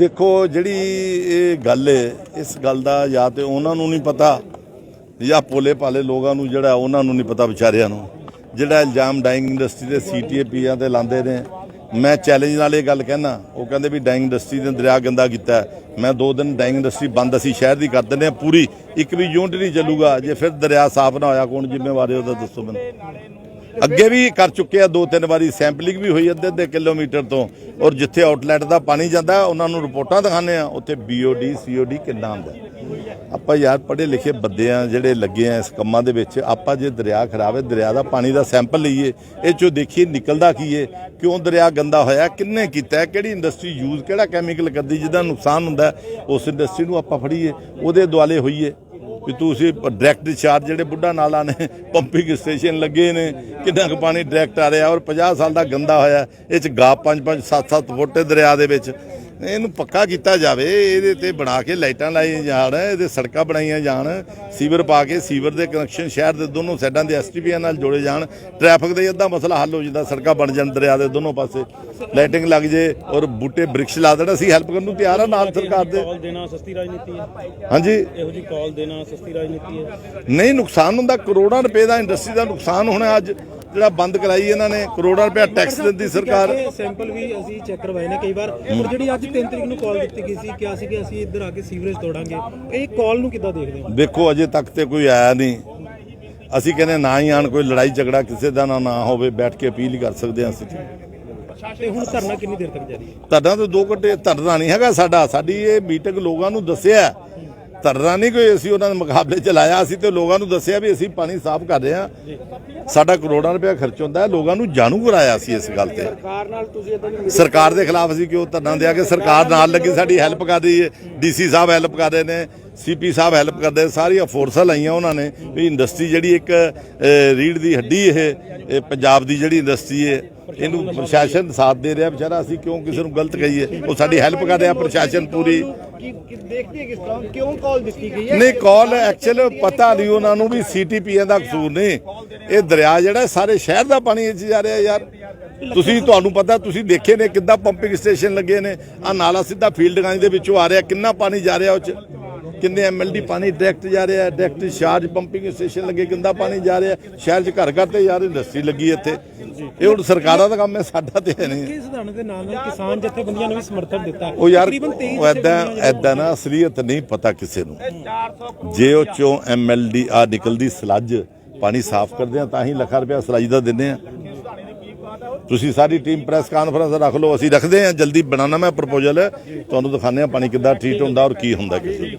ਦੇਖੋ, ਜਿਹੜੀ ਇਹ ਗੱਲ ਹੈ ਇਸ ਗੱਲ ਦਾ ਜਾਂ ਤੇ ਉਹਨਾਂ ਨੂੰ ਨਹੀਂ ਪਤਾ ਜਾਂ ਪੋਲੇ ਪਾਲੇ ਲੋਕਾਂ ਨੂੰ ਜਿਹੜਾ, ਉਹਨਾਂ ਨੂੰ ਨਹੀਂ ਪਤਾ ਵਿਚਾਰਿਆਂ ਨੂੰ। ਜਿਹੜਾ ਇਲਜ਼ਾਮ ਡਾਈਂਗ ਇੰਡਸਟਰੀ ਦੇ ਸੀਟੀਏਪੀਆਂ ਤੇ ਲਾਉਂਦੇ ਨੇ। ਮੈਂ ਚੈਲੰਜ ਨਾਲ ਇਹ ਗੱਲ ਕਹਿਣਾ ਉਹ ਕਹਿੰਦੇ ਵੀ ਡਾਈਂਗ ਇੰਡਸਟਰੀ ਨੇ ਦਰਿਆ ਗੰਦਾ ਕੀਤਾ। ਮੈਂ ਦੋ ਦਿਨ ਡਾਈਂਗ ਇੰਡਸਟਰੀ ਬੰਦ ਅਸੀਂ ਸ਼ਹਿਰ ਦੀ ਕਰ ਦਿੰਦੇ ਹਾਂ ਪੂਰੀ। ਇੱਕ ਵੀ ਯੂਨਿਟ ਨਹੀਂ ਚੱਲੂਗਾ, ਜੇ ਫਿਰ ਦਰਿਆ ਸਾਫ਼ ਨਾ ਹੋਇਆ, ਕੌਣ ਜ਼ਿੰਮੇਵਾਰ ਹੈ ਉਹਦਾ ਦੱਸੋ ਮੈਨੂੰ। ਅੱਗੇ ਵੀ ਕਰ ਚੁੱਕੇ ਆ, ਦੋ ਤਿੰਨ ਵਾਰੀ ਸੈਂਪਲਿੰਗ ਵੀ ਹੋਈ ਅੱਧੇ ਅੱਧੇ ਕਿਲੋਮੀਟਰ ਤੋਂ। ਔਰ ਜਿੱਥੇ ਆਊਟਲੈਟ ਦਾ ਪਾਣੀ ਜਾਂਦਾ, ਉਹਨਾਂ ਨੂੰ ਰਿਪੋਰਟਾਂ ਦਿਖਾਉਂਦੇ ਆ, ਉੱਥੇ ਬੀਓਡੀ ਸੀਓਡੀ ਕਿੰਨਾ ਆਉਂਦਾ ਆਪਾਂ ਯਾਰ ਪੜ੍ਹੇ ਲਿਖੇ ਬੰਦੇ ਆ, ਜਿਹੜੇ ਲੱਗੇ ਆ ਇਸ ਕੰਮਾਂ ਦੇ ਵਿੱਚ, ਆਪਾਂ ਜੇ ਦਰਿਆ ਖਰਾਬ ਹੈ, ਦਰਿਆ ਦਾ ਪਾਣੀ ਦਾ ਸੈਂਪਲ ਲਈਏ, ਇਹ ਚੋਂ ਦੇਖੀਏ ਨਿਕਲਦਾ ਕੀ ਹੈ ਕਿਉਂ ਦਰਿਆ ਗੰਦਾ ਹੋਇਆ, ਕਿੰਨੇ ਕੀਤਾ ਕਿਹੜੀ ਇੰਡਸਟਰੀ ਯੂਜ਼ ਕਿਹੜਾ ਕੈਮੀਕਲ ਕਰਦੀ, ਜਿਹਦਾ ਨੁਕਸਾਨ ਹੁੰਦਾ ਉਸ ਇੰਡਸਟਰੀ ਨੂੰ ਆਪਾਂ ਫੜੀਏ, ਉਹਦੇ ਦੁਆਲੇ ਹੋਈਏ। ਵੀ ਤੁਸੀਂ ਡਾਇਰੈਕਟ ਡਿਸਚਾਰਜ ਜਿਹੜੇ ਬੁੱਢਾ ਨਾਲਾ ਨੇ ਪੰਪਿੰਗ ਸਟੇਸ਼ਨ ਲੱਗੇ ਨੇ, ਕਿੰਨਾ ਕੁ ਪਾਣੀ ਡਾਇਰੈਕਟ ਆ ਰਿਹਾ ਔਰ 50 ਸਾਲ ਦਾ ਗੰਦਾ ਹੋਇਆ, ਇਹ ਚ ਗਾਪ 5-5 7-7 ਫੁੱਟ ਦਰਿਆ ਦੇ ਵਿੱਚ। ਇਹਨੂੰ ਪੱਕਾ ਕੀਤਾ ਜਾਵੇ ਇਹਦੇ ਤੇ ਬਣਾ ਕੇ ਲਾਈਟਾਂ ਲਾਈਆਂ ਜਾਣ ਇਹਦੇ ਸੜਕਾਂ ਬਣਾਈਆਂ ਜਾਣ ਸੀਵਰ ਪਾ ਕੇ ਸੀਵਰ ਦੇ ਕਨੈਕਸ਼ਨ ਸ਼ਹਿਰ ਦੇ ਦੋਨੋਂ ਸਾਈਡਾਂ ਦੇ ਐਸਟੀਪੀਆਂ ਨਾਲ ਜੋੜੇ ਜਾਣ ਟ੍ਰੈਫਿਕ ਦੇ ਅੱਧਾ ਮਸਲਾ ਹੱਲ ਹੋ ਜਾਂਦਾ ਸੜਕਾਂ ਬਣ ਜਾਣ ਦਰਿਆ ਦੇ ਦੋਨੋਂ ਪਾਸੇ। ਲਾਈਟਿੰਗ ਲੱਗ ਜੇ ਔਰ ਬੂਟੇ ਬ੍ਰਿਕਸ਼ ਲਾ ਦੇਣ ਅਸੀਂ ਹੈਲਪ ਕਰਨ ਨੂੰ ਤਿਆਰ ਆ ਨਾਲ ਸਰਕਾਰ ਦੇ। ਕਾਲ ਦੇਣਾ ਸਸਤੀ ਰਾਜਨੀਤੀ ਹੈ। ਹਾਂਜੀ। ਇਹੋ ਜੀ ਕਾਲ ਦੇਣਾ ਸਸਤੀ ਰਾਜਨੀਤੀ ਹੈ। ਨਹੀਂ ਨੁਕਸਾਨ ਹੁੰਦਾ ਕਰੋੜਾਂ ਰੁਪਏ ਦਾ ਇੰਡਸਟਰੀ ਦਾ ਨੁਕਸਾਨ ਹੋਣਾ ਅੱਜ। ਜਿਹੜਾ ਬੰਦ ਕਰਾਈ ਇਹਨਾਂ ਨੇ ਕਰੋੜਾਂ ਰੁਪਏ ਟੈਕਸ ਦਿੰਦੀ ਸਰਕਾਰ। ਸੈਂਪਲ ਵੀ ਅਸੀਂ ਚੈੱਕ ਕਰਵਾਏ ਨੇ ਕਈ ਵਾਰ। ਪਰ ਜਿਹੜੀ ਅੱਜ 3 ਤਰੀਕ ਨੂੰ ਕਾਲ ਦਿੱਤੀ ਗਈ ਸੀ ਕਿਹਾ ਸੀ ਕਿ ਅਸੀਂ ਇੱਧਰ ਆ ਕੇ ਸੀਵਰੇਜ ਤੋੜਾਂਗੇ। ਇਹ ਕਾਲ ਨੂੰ ਕਿੱਦਾਂ ਦੇਖਦੇ ਹੋ? ਦੇਖੋ ਅਜੇ ਤੱਕ ਤੇ ਕੋਈ ਆਇਆ ਨਹੀਂ। ਅਸੀਂ ਕਹਿੰਦੇ ਨਾ ਹੀ ਆਣ ਕੋਈ ਲੜਾਈ ਝਗੜਾ ਕਿਸੇ ਦਾ ਨਾ ਨਾ ਹੋਵੇ ਬੈਠ ਕੇ ਅਪੀਲ ਕਰ ਸਕਦੇ ਹਾਂ ਅਸੀਂ। ਤੇ ਹੁਣ ਧਰਨਾ ਕਿੰਨੀ ਦੇਰ ਤੱਕ ਜਾਰੀ ਹੈ? ਧਰਨਾ ਤਾਂ ਦੋ ਘੰਟੇ ਧਰਨਾ ਨਹੀਂ ਹੈਗਾ ਸਾਡਾ। ਸਾਡੀ ਇਹ ਮੀਟਿੰਗ ਲੋਕਾਂ ਨੂੰ ਦੱਸਿਆ ਧਰਨਾ ਨਹੀਂ ਕੋਈ ਅਸੀਂ ਉਹਨਾਂ ਦੇ ਮੁਕਾਬਲੇ ਚ ਲਾਇਆ ਅਸੀਂ ਤੇ ਲੋਕਾਂ ਨੂੰ ਦੱਸਿਆ ਵੀ ਅਸੀਂ ਪਾਣੀ ਸਾਫ਼ ਕਰ ਰਹੇ ਹਾਂ। ਸਾਡਾ ਕਰੋੜਾਂ ਰੁਪਏ ਖਰਚ ਹੁੰਦਾ ਹੈ ਲੋਕਾਂ ਨੂੰ ਜਾਣੂ ਕਰਾਇਆ ਸੀ ਇਸ ਗੱਲ ਤੇ। ਸਰਕਾਰ ਨਾਲ ਤੁਸੀਂ ਇਦਾਂ ਦੀ ਸਰਕਾਰ ਦੇ ਖਿਲਾਫ ਅਸੀਂ ਕਿਉਂ ਧਰਨਾ ਦਿਆ ਕਿ ਸਰਕਾਰ ਨਾਲ ਲੱਗੀ ਸਾਡੀ ਹੈਲਪ ਕਰ ਰਹੀ ਹੈ ਡੀਸੀ ਸਾਹਿਬ ਹੈਲਪ ਕਰ ਰਹੇ ਨੇ ਸੀਪੀ ਸਾਹਿਬ ਹੈਲਪ ਕਰਦੇ ਸਾਰੀਆਂ ਫੋਰਸਾਂ ਲਾਈਆਂ ਉਹਨਾਂ ਨੇ ਵੀ ਇੰਡਸਟਰੀ ਜਿਹੜੀ ਇੱਕ ਰੀੜ੍ਹ ਦੀ ਹੱਡੀ ਇਹ ਪੰਜਾਬ ਦੀ ਜਿਹੜੀ ਇੰਡਸਟਰੀ ਹੈ ਇਹਨੂੰ ਪ੍ਰਸ਼ਾਸਨ ਸਾਥ ਦੇ ਰਿਹਾ ਵਿਚਾਰਾ ਅਸੀਂ ਕਿਉਂ ਕਿਸੇ ਨੂੰ ਗਲਤ ਕਹੀਏ? ਉਹ ਸਾਡੀ ਹੈਲਪ ਕਰ ਰਿਹਾ ਪ੍ਰਸ਼ਾਸਨ ਪੂਰੀ। ਦੇਖਦੇ ਕਿਸ ਤਰ੍ਹਾਂ? ਕਿਉਂ ਕਾਲ ਦਿੱਤੀ ਗਈ ਨਹੀਂ ਕਾਲ ਐਕਚੁਅਲ ਪਤਾ ਨਹੀਂ ਉਹਨਾਂ ਨੂੰ ਵੀ ਸੀਟੀਪੀਏ ਦਾ ਕਸੂਰ ਨਹੀਂ। ਇਹ ਦਰਿਆ ਜਿਹੜਾ ਸਾਰੇ ਸ਼ਹਿਰ ਦਾ ਪਾਣੀ ਇਹ 'ਚ ਜਾ ਰਿਹਾ ਯਾਰ। ਤੁਸੀਂ ਤੁਹਾਨੂੰ ਪਤਾ ਤੁਸੀਂ ਦੇਖੇ ਨੇ ਕਿੱਦਾਂ ਪੰਪਿੰਗ ਸਟੇਸ਼ਨ ਲੱਗੇ ਨੇ। ਆ ਨਾਲਾ ਸਿੱਧਾ ਫੀਲਡ ਗੰਜ ਦੇ ਵਿੱਚੋਂ ਆ ਰਿਹਾ ਕਿੰਨਾ ਪਾਣੀ ਜਾ ਰਿਹਾ ਉਹ 'ਚ? ਕਿੰਨੇ ਐਮਐਲਡੀ ਪਾਣੀ ਡਾਇਰੈਕਟ ਜਾ ਰਿਹਾ ਡਾਇਰੈਕਟ ਚਾਰਜ ਪੰਪਿੰਗ ਸਟੇਸ਼ਨ ਲੱਗੇ ਕਿੰਦਾ ਪਾਣੀ ਜਾ ਰਿਹਾ ਸ਼ਹਿਰ 'ਚ ਘਰ ਘਰ ਤੇ ਯਾਰ ਇੰਡਸਟਰੀ ਲੱਗੀ ਇੱਥੇ। ਇਹ ਹੁਣ ਸਰਕਾਰਾਂ ਦਾ ਕੰਮ ਹੈ ਸਾਡਾ ਤੇ ਹੈ ਨਹੀਂ। ਇਸ ਸਿਧਾਂਤ ਦੇ ਨਾਲ ਨਾਲ ਕਿਸਾਨ ਜਥੇਬੰਦੀਆਂ ਨੂੰ ਵੀ ਸਮਰਥਨ ਦਿੱਤਾ? ਉਹ ਯਾਰ ਤਕਰੀਬਨ 23 ਉਹ ਐਦਾਂ ਐਦਾਂ ਨਾ ਅਸਲੀਅਤ ਨਹੀਂ ਪਤਾ ਕਿਸੇ ਨੂੰ। ਜੇ ਉਹ ਚੋਂ ਐਮਐਲਡੀ ਆ ਨਿਕਲਦੀ ਸਲੱਜ ਪਾਣੀ ਸਾਫ਼ ਕਰਦੇ ਆ ਤਾਂ ਹੀ ਲੱਖਾਂ ਰੁਪਇਆ ਸਲਾਈ ਦਾ ਦਿੰਦੇ ਆ। ਤੁਸੀਂ ਸਾਰੀ ਟੀਮ ਪ੍ਰੈਸ ਕਾਨਫਰੰਸ ਰੱਖ ਲਓ ਅਸੀਂ ਰੱਖਦੇ ਆ ਜਲਦੀ ਬਣਾਉਣਾ ਮੈਂ ਪ੍ਰਪੋਜ਼ਲ ਤੁਹਾਨੂੰ ਦਿਖਾਉਂਦੇ ਆ ਪਾਣੀ ਕਿੱਦਾਂ ਟ੍ਰੀਟ ਹੁੰਦਾ ਔਰ ਕੀ ਹੁੰਦਾ ਕਿਸੇ